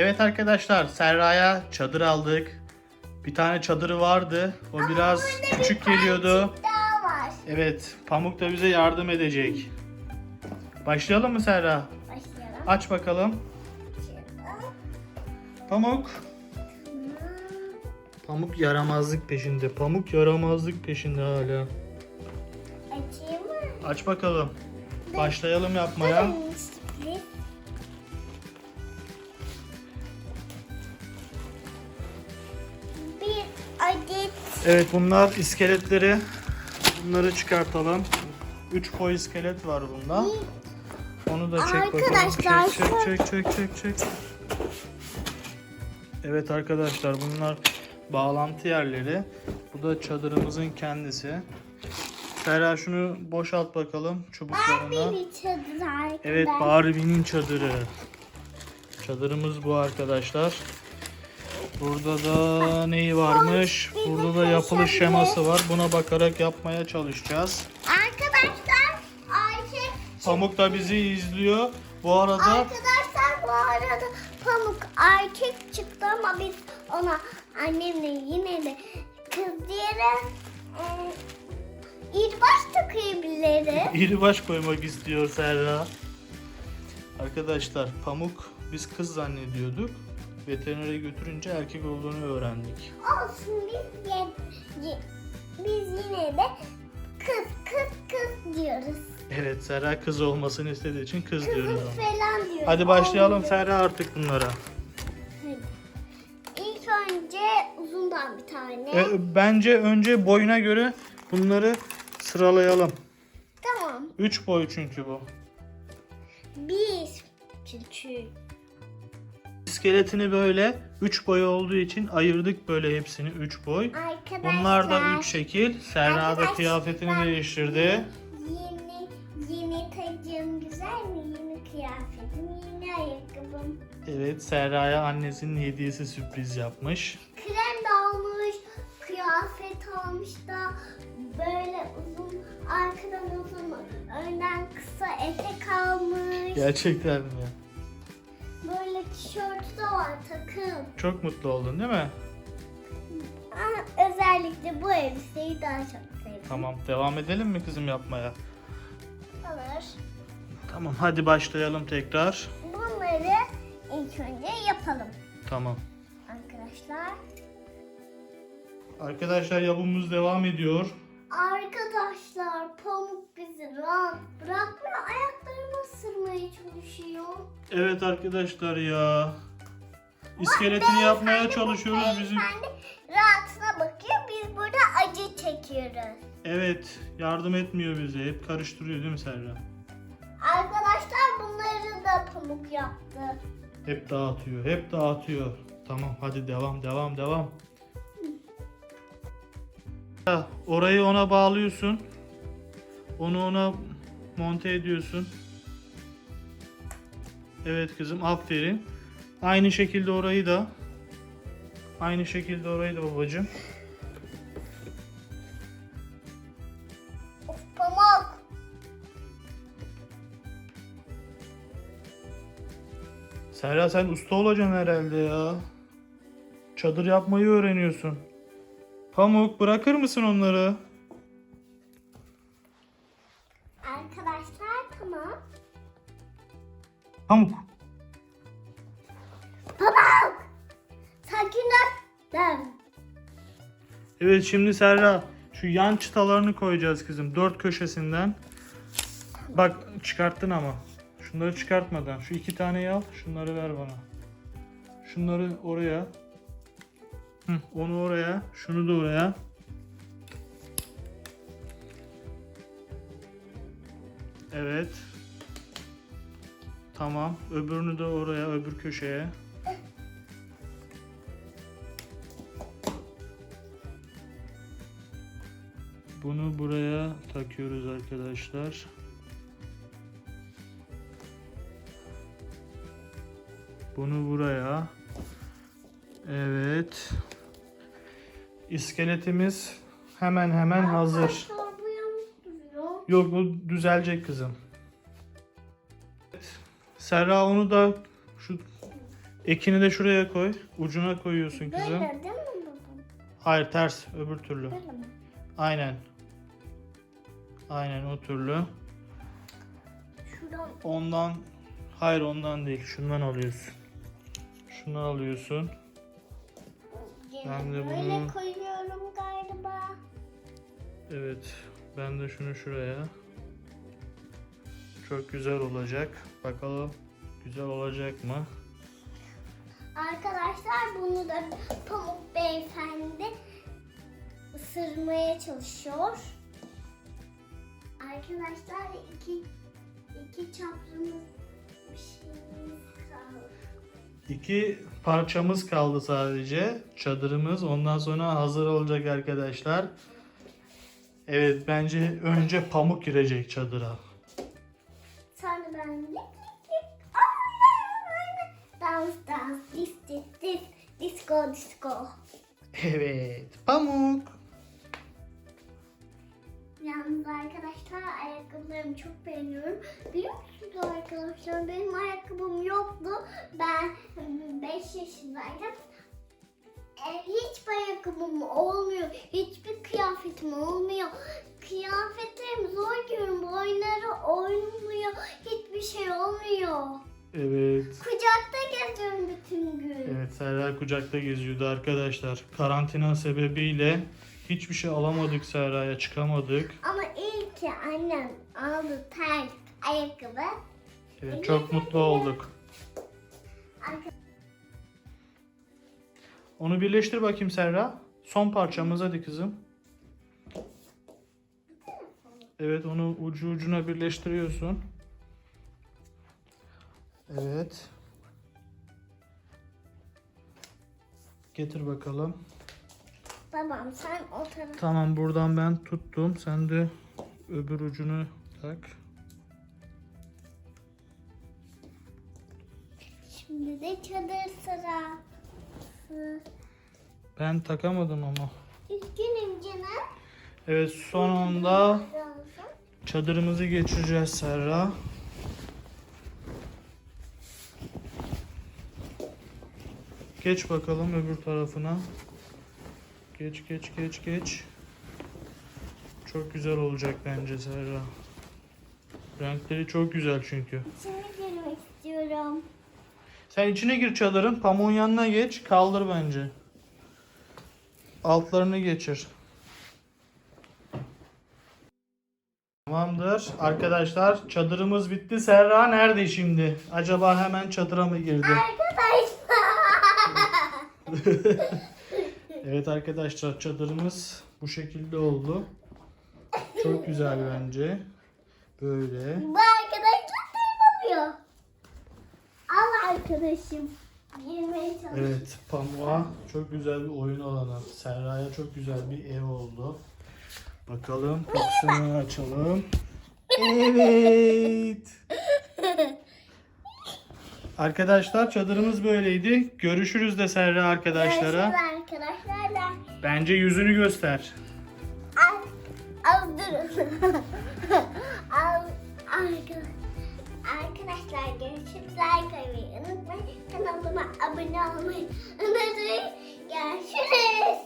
Evet arkadaşlar Serra'ya çadır aldık. Bir tane çadırı vardı. O biraz küçük geliyordu. Daha var. Evet Pamuk da bize yardım edecek. Başlayalım mı Serra? Başlayalım. Aç bakalım. Pamuk. Pamuk yaramazlık peşinde. Pamuk yaramazlık peşinde hala. Açayım mı? Aç bakalım. Başlayalım yapmaya. Hmm, adet Evet bunlar iskeletleri. Bunları çıkartalım. 3 boy iskelet var bunda. Onu da çek bakalım. Arkadaşlar, Çek çek çek çek çek çek. Evet arkadaşlar bunlar bağlantı yerleri. Bu da çadırımızın kendisi. Ferah şunu boşalt bakalım çubuklarına. bir çadır arkadaşlar. Evet Barbie'nin çadırı. Çadırımız bu arkadaşlar. Burada da neyi varmış? Burada da yapılış şeması var. Buna bakarak yapmaya çalışacağız. Arkadaşlar Ayşe Pamuk da bizi izliyor. Bu arada Arkadaşlar bu arada Pamuk erkek çıktı ama biz ona annemle yine de kız diyerek e, İrbaş takabiliriz. iri baş koymak istiyor Serra. Arkadaşlar Pamuk biz kız zannediyorduk. Veterinere götürünce erkek olduğunu öğrendik. Olsun biz, ye, ye- biz yine de kız kız kız diyoruz. Evet Serra kız olmasını istediği için kız diyoruz Kızım ona. falan diyoruz. Hadi başlayalım Olmuyor. Serra artık bunlara. Hadi. İlk önce uzundan bir tane. E, bence önce boyuna göre bunları sıralayalım. Tamam. 3 boy çünkü bu. Bir. Çünkü İskeletini böyle 3 boy olduğu için ayırdık böyle hepsini 3 boy. arkadaşlar. Bunlar da 3 şekil. Serra da kıyafetini değiştirdi. Yeni yeni tacım güzel mi? Yeni kıyafetim, yeni ayakkabım. Evet Serra'ya annesinin hediyesi sürpriz yapmış. Krem de almış, kıyafet almış da böyle uzun, arkadan uzun, önden kısa etek almış. Gerçekten mi? Çok mutlu oldun değil mi? Ama özellikle bu elbiseyi daha çok sevdim. Tamam devam edelim mi kızım yapmaya? Alır. Tamam hadi başlayalım tekrar. Bunları ilk önce yapalım Tamam. arkadaşlar. Arkadaşlar yapımız devam ediyor. Arkadaşlar pamuk bizi rahat bırakmıyor. Ayaklarımı ısırmaya çalışıyor. Evet arkadaşlar ya. İskeletini yapmaya çalışıyoruz bizim. Rahatına bakıyor. Biz burada acı çekiyoruz. Evet yardım etmiyor bize. Hep karıştırıyor değil mi Serra? Arkadaşlar bunları da pamuk yaptı. Hep dağıtıyor. Hep dağıtıyor. Tamam hadi devam devam devam. Ha, Orayı ona bağlıyorsun. Onu ona monte ediyorsun. Evet kızım aferin. Aynı şekilde orayı da. Aynı şekilde orayı da babacığım. Of pamuk. Serra sen usta olacaksın herhalde ya. Çadır yapmayı öğreniyorsun. Pamuk bırakır mısın onları? Arkadaşlar tamam. Pamuk. Pamuk. Sakin ol. Ben. Evet şimdi Serra şu yan çıtalarını koyacağız kızım. Dört köşesinden. Bak çıkarttın ama. Şunları çıkartmadan. Şu iki taneyi al. Şunları ver bana. Şunları oraya. Hı, onu oraya. Şunu da oraya. Evet. Tamam. Öbürünü de oraya, öbür köşeye. Buraya takıyoruz arkadaşlar. Bunu buraya. Evet. İskeletimiz hemen hemen hazır. Yok bu düzelecek kızım. Evet. Serra onu da şu Ekini de şuraya koy. Ucuna koyuyorsun kızım. Böyle değil mi babam? Hayır ters öbür türlü. Böyle mi? Aynen. Aynen o türlü. Şuradan Ondan hayır ondan değil. Şundan alıyorsun. Şundan alıyorsun. Ben de böyle bunu- koyuyorum galiba. Evet. Ben de şunu şuraya. Çok güzel olacak. Bakalım güzel olacak mı? Arkadaşlar bunu da Pamuk Beyefendi ısırmaya çalışıyor. Arkadaşlar iki iki çapımız bir şeyimiz kaldı. İki parçamız kaldı sadece. Çadırımız. Ondan sonra hazır olacak arkadaşlar. Evet bence önce pamuk girecek çadıra. Sonra ben aynen. Dans dans dis dis dis. Disco disco. Evet pamuk. Yalnız arkadaşlar ayakkabılarımı çok beğeniyorum. Biliyor musunuz arkadaşlar benim ayakkabım yoktu. Ben 5 yaşındaydım. E, hiçbir ayakkabım olmuyor. Hiçbir kıyafetim olmuyor. Kıyafetlerimi zor giyiyorum. Boyunları olmuyor. Hiçbir şey olmuyor. Evet. Kucakta geziyorum bütün gün. Evet Serra kucakta geziyordu arkadaşlar. Karantina sebebiyle hiçbir şey alamadık Serra'ya çıkamadık. Ama iyi ki annem aldı ters ayakkabı. Evet, çok mutlu olduk. Onu birleştir bakayım Serra. Son parçamız hadi kızım. Evet onu ucu ucuna birleştiriyorsun. Evet. Getir bakalım. Tamam sen o tarafa. Tamam buradan ben tuttum. Sen de öbür ucunu tak. Şimdi de çadır sırası. Ben takamadım ama. Üzgünüm canım. Evet sonunda çadırımızı geçireceğiz Serra. Geç bakalım öbür tarafına. Geç geç geç geç. Çok güzel olacak bence Serra. Renkleri çok güzel çünkü. İçine girmek istiyorum. Sen içine gir çadırın. Pamuğun yanına geç. Kaldır bence. Altlarını geçir. Tamamdır. Arkadaşlar çadırımız bitti. Serra nerede şimdi? Acaba hemen çadıra mı girdi? Arkadaşlar. Evet arkadaşlar çadırımız bu şekilde oldu. Çok güzel bence. Böyle. Bu arkadaşlar tırmalıyor. Al arkadaşım. Girmeye çalış. Evet, Pamuk'a çok güzel bir oyun alanı. Serra'ya çok güzel bir ev oldu. Bakalım kapısını açalım. Evet. Arkadaşlar çadırımız böyleydi. Görüşürüz de Serra arkadaşlara. Görüşürüz arkadaşlar. Bence yüzünü göster. Al, al durun. al, arka- arkadaşlar görüşürüz. Like atmayı unutmayın. Kanalıma abone olmayı unutmayın. Görüşürüz.